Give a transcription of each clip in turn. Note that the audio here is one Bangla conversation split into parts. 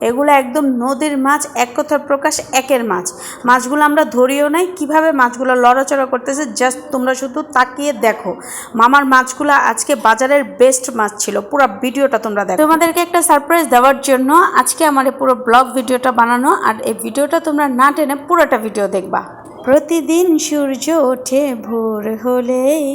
এগুলো একদম নদীর মাছ, এক কথার প্রকাশ একের মাছ। মাছগুলো আমরা ধরিও নাই, কীভাবে মাছগুলো লড়াচড়া করতেছে জাস্ট তোমরা শুধু তাকিয়ে দেখো। মামার মাছগুলো আজকে বাজারের বেস্ট মাছ ছিল, পুরো ভিডিওটা তোমরা দেখো। তোমাদেরকে একটা সারপ্রাইজ দেওয়ার জন্য আজকে আমার পুরো ব্লগ ভিডিওটা বানানো, আর এই ভিডিওটা তোমরা না টেনে পুরোটা ভিডিও দেখবা। প্রতিদিন সূর্য ওঠে ভোর হলেই।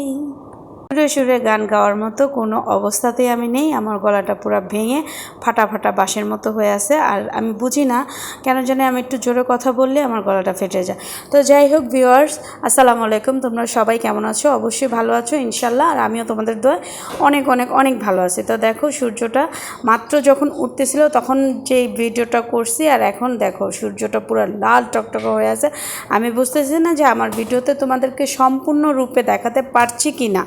সুরে সুরে গান গাওয়ার মতো কোনো অবস্থাতেই আমি নেই। আমার গলাটা পুরো ভেঙে ফাটা ফাটা বাঁশের মতো হয়ে আছে। আর আমি বুঝি না কেন জানি আমি একটু জোরে কথা বললে আমার গলাটা ফেটে যায়। তো যাই হোক ভিউয়ার্স, আসসালামু আলাইকুম। তোমরা সবাই কেমন আছো? অবশ্যই ভালো আছো ইনশাল্লাহ আর আমিও তোমাদের দোয়া অনেক অনেক অনেক ভালো আছি। তো দেখো সূর্যটা মাত্র যখন উঠতেছিল তখন যে ভিডিওটা করছি, আর এখন দেখো সূর্যটা পুরো লাল টকটকে হয়ে আছে। আমি বুঝতেছি না যে আমার ভিডিওতে তোমাদেরকে সম্পূর্ণ রূপে দেখাতে পারছি কি না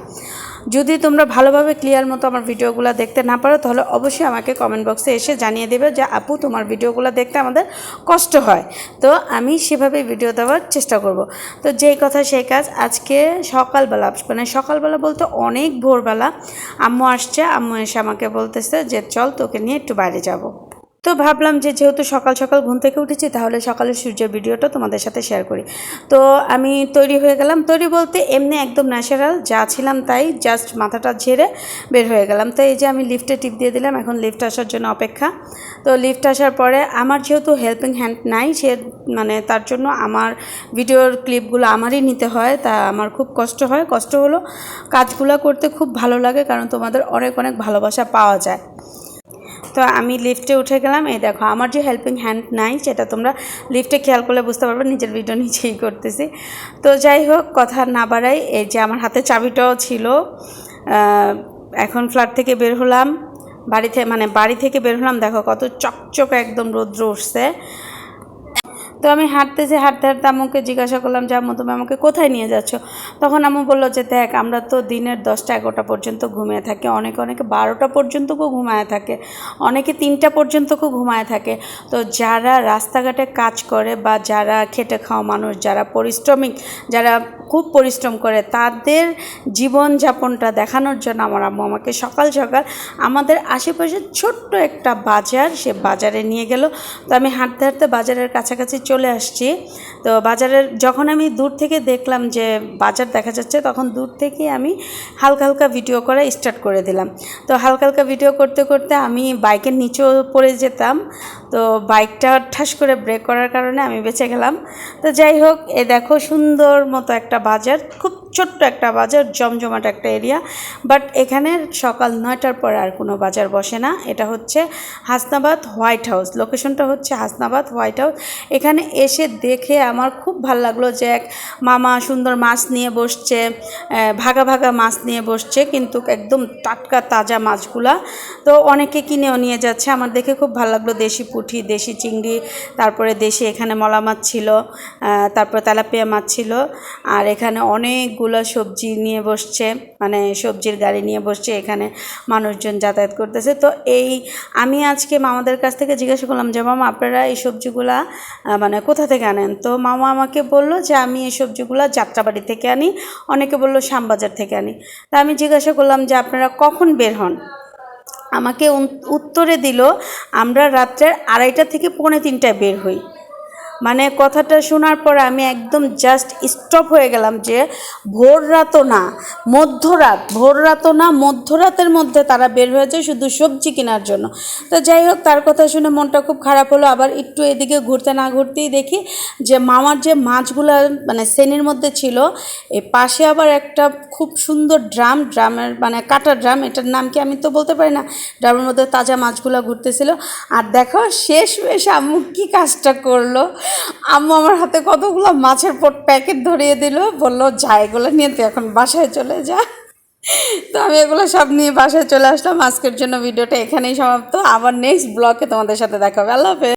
যদি তোমরা ভালোভাবে ক্লিয়ার মতো আমার ভিডিওগুলো দেখতে না পারো, তাহলে অবশ্যই আমাকে কমেন্ট বক্সে এসে জানিয়ে দেবে যে আপু তোমার ভিডিওগুলো দেখতে আমাদের কষ্ট হয়। তো আমি সেভাবে ভিডিও দেওয়ার চেষ্টা করব। তো যেই কথা সেই কাজ, আজকে সকালবেলা মানে সকালবেলা বলতে অনেক ভোরবেলা আম্মু আসছে, আম্মু এসে আমাকে বলতেছে যে, চল তোকে নিয়ে একটু বাইরে যাব। তো ভাবলাম যে যেহেতু সকাল সকাল ঘুম থেকে উঠেছি, তাহলে সকালের সূর্যের ভিডিওটা তোমাদের সাথে শেয়ার করি। তো আমি তৈরি হয়ে গেলাম। তৈরি বলতে এমনি একদম ন্যাচারাল যা ছিলাম তাই জাস্ট মাথাটা ঝেড়ে বের হয়ে গেলাম। তো এই যে আমি লিফটে টিপ দিয়ে দিলাম, এখন লিফট আসার জন্য অপেক্ষা। তো লিফট আসার পরে আমার যেহেতু হেল্পিং হ্যান্ড নাই, সে মানে তার জন্য আমার ভিডিওর ক্লিপগুলো আমারই নিতে হয়, তা আমার খুব কষ্ট হয়। কষ্ট হলো কাজগুলো করতে খুব ভালো লাগে, কারণ তোমাদের অনেক অনেক ভালোবাসা পাওয়া যায়। তো আমি লিফটে উঠে গেলাম। এই দেখো, আমার যে হেল্পিং হ্যান্ড নাই, সেটা তোমরা লিফটে খেয়াল করলে বুঝতে পারবে, নিজের ভিডিও নিজেই করতেছি। তো যাই হোক, কথা না বাড়াই, এই যে আমার হাতে চাবিটাও ছিল এখন ফ্ল্যাট থেকে বের হলাম। বাড়ি থেকে মানে বাড়ি থেকে বের হলাম, দেখো কত চকচক একদম রৌদ্র উঠছে। তো আমি হাঁটতেছি, হাঁটতে হাঁটতে আম্মুকে জিজ্ঞাসা করলাম, যে আম্মু, তুমি আমাকে কোথায় নিয়ে যাচ্ছ? তখন আম্মু বলল যে, দেখ, আমরা তো দিনের দশটা এগারোটা পর্যন্ত ঘুমিয়ে থাকি, অনেকে অনেকে বারোটা পর্যন্তও ঘুমায় থাকে, অনেকে তিনটা পর্যন্তও ঘুমায় থাকে। তো যারা রাস্তাঘাটে কাজ করে বা যারা খেটে খাওয়া মানুষ, যারা পরিশ্রমিক, যারা খুব পরিশ্রম করে, তাদের জীবনযাপনটা দেখানোর জন্য আমার আম্মু আমাকে সকাল সকাল আমাদের আশেপাশে ছোট্ট একটা বাজার, সে বাজারে নিয়ে গেল। তো আমি হাঁটতে হাঁটতে বাজারের কাছাকাছি চলে আসছি। তো বাজারের, যখন আমি দূর থেকে দেখলাম যে বাজার দেখা যাচ্ছে, তখন দূর থেকে আমি হালকা হালকা ভিডিও করা স্টার্ট করে দিলাম। তো হালকা হালকা ভিডিও করতে করতে আমি বাইকের নিচেও পড়ে যেতাম। তো বাইকটা ঠাস করে ব্রেক করার কারণে আমি বেঁচে গেলাম। তো যাই হোক, এ দেখো সুন্দর মতো একটা বাজার। খুব ছোট্ট একটা বাজার, জমজমাট একটা এরিয়া বাট এখানে সকাল নয়টার পরে আর কোনো বাজার বসে না। এটা হচ্ছে হাসনাবাদ হোয়াইট হাউস। লোকেশনটা হচ্ছে হাসনাবাদ হোয়াইট হাউস। এখানে এসে দেখে আমার খুব ভালো লাগল যে এক মামা সুন্দর মাছ নিয়ে বসছে ভাগা ভাগা মাছ নিয়ে বসছে, কিন্তু একদম টাটকা তাজা মাছগুলা। তো অনেকে কিনেও নিয়ে যাচ্ছে। আমার দেখে খুব ভালো লাগল দেশি পুঁটি দেশি চিংড়ি, তারপরে দেশি এখানে মলা মাছ ছিল তারপরে তেলাপিয়া মাছ ছিল, আর এখানে অনেকগুলো সবজি নিয়ে বসছে মানে সবজির গাড়ি নিয়ে বসছে, এখানে মানুষজন যাতায়াত করতেছে। তো এই আমি আজকে মামাদের কাছ থেকে জিজ্ঞাসা করলাম যে, মামা, আপনারা এই সবজিগুলা মানে কোথা থেকে আনেন? তো মামা আমাকে বলল যে, আমি এই সবজিগুলা যাত্রাবাড়ি থেকে আনি, অনেকে বলল শ্যামবাজার থেকে আনি। তা আমি জিজ্ঞাসা করলাম যে, আপনারা কখন বের হন? আমাকে উত্তরে দিল, আমরা রাত্রের আড়াইটা থেকে পৌনে তিনটায় বের হই। মানে কথাটা শোনার পর আমি একদম জাস্ট স্টপ হয়ে গেলাম যে ভোর রাতও না, মধ্যরাত, ভোর রাতও না, মধ্যরাতের মধ্যে তারা বের হয়েছে শুধু সবজি কেনার জন্য। তো যাই হোক, তার কথা শুনে মনটা খুব খারাপ হলো। আবার একটু এদিকে ঘুরতে না ঘুরতেই দেখি যে মামার যে মাছগুলো মানে শ্রেণির মধ্যে ছিল, এ পাশে আবার একটা খুব সুন্দর ড্রাম, ড্রামের মানে কাটা ড্রাম, এটার নাম কি আমি তো বলতে পারি না, ড্রামের মধ্যে তাজা মাছগুলো ঘুরতেছিল। আর দেখো, শেষ বেশ আম্মু কী কাজটা করল। আম্মু আমার হাতে কতগুলো মাছের পট প্যাকেট ধরিয়ে দিল, বলল, যা এগুলো নিয়ে তুই এখন বাসায় চলে যা। তো আমি এগুলো সব নিয়ে বাসায় চলে আসলাম। আজকের জন্য ভিডিওটা এখানেই সমাপ্ত। আবার নেক্সট ব্লগে তোমাদের সাথে দেখা হবে। আল্লাহ হাফেজ।